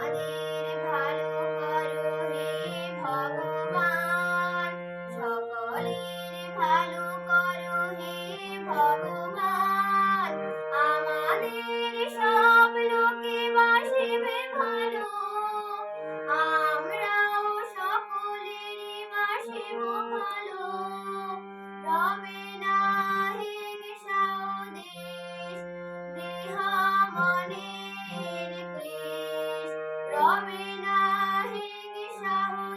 আমাদের ভালো করো হে ভগবান। সকলের ভালো করো হে ভগবান। আমাদের ভালো। রবে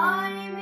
Olhe